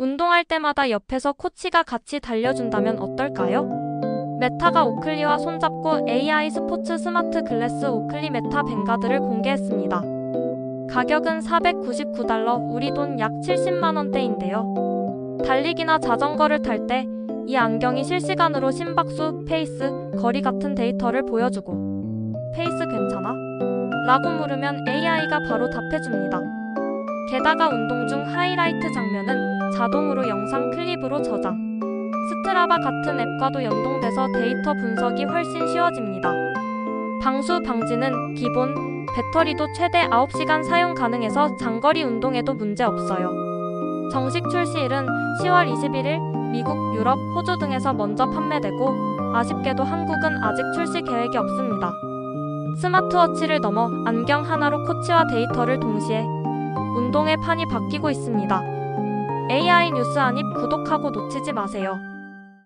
운동할 때마다 옆에서 코치가 같이 달려준다면 어떨까요? 메타가 오클리와 손잡고 AI 스포츠 스마트 글래스 오클리 메타 뱅가드를 공개했습니다. 가격은 499달러, 우리 돈 약 70만 원대인데요. 달리기나 자전거를 탈 때 이 안경이 실시간으로 심박수, 페이스, 거리 같은 데이터를 보여주고 페이스 괜찮아? 라고 물으면 AI가 바로 답해줍니다. 게다가 운동 중 하이라이트 장면은 자동으로 영상 클립으로 저장. 스트라바 같은 앱과도 연동돼서 데이터 분석이 훨씬 쉬워집니다. 방수 방지는 기본, 배터리도 최대 9시간 사용 가능해서 장거리 운동에도 문제 없어요. 정식 출시일은 10월 21일 미국, 유럽, 호주 등에서 먼저 판매되고 아쉽게도 한국은 아직 출시 계획이 없습니다. 스마트워치를 넘어 안경 하나로 코치와 데이터를 동시에 운동의 판이 바뀌고 있습니다. AI 뉴스 안입 구독하고 놓치지 마세요.